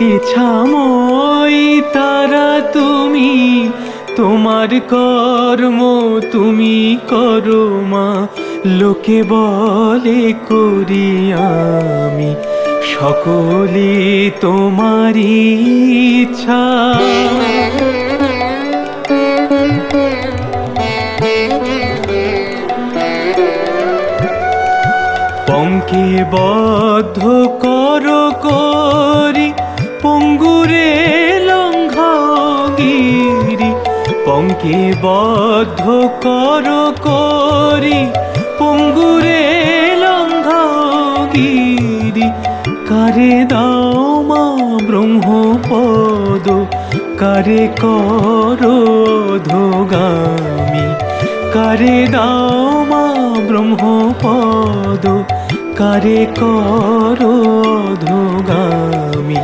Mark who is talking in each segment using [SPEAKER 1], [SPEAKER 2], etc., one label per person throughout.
[SPEAKER 1] ইচ্ছাময় তারা তুমি, তোমার কর্ম তুমি করো মা। লোকে বলে করি আমি, সকলে তোমারই ইচ্ছা। পঙ্কে বদ্ধ কর করি পঙ্কে বদ্ধ কর, করি পঙ্গুরে লঙ্ঘগিরি কারে দাও মা ব্রহ্মপদ, কারে করো ধোগামী কারে দাও মা ব্রহ্মপদ, কারে করো ধোগামী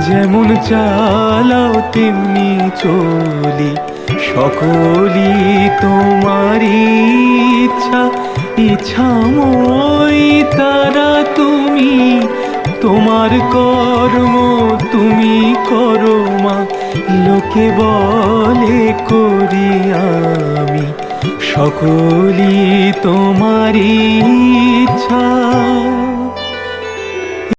[SPEAKER 1] যেমন চালাও তেমনি চলি। সকলি তোমারই ইচ্ছা ইচ্ছা ইচ্ছাময় তারা তুমি। তোমার কর্ম তুমি করো মা, লোকে বলে করি আমি। সকলি তোমারই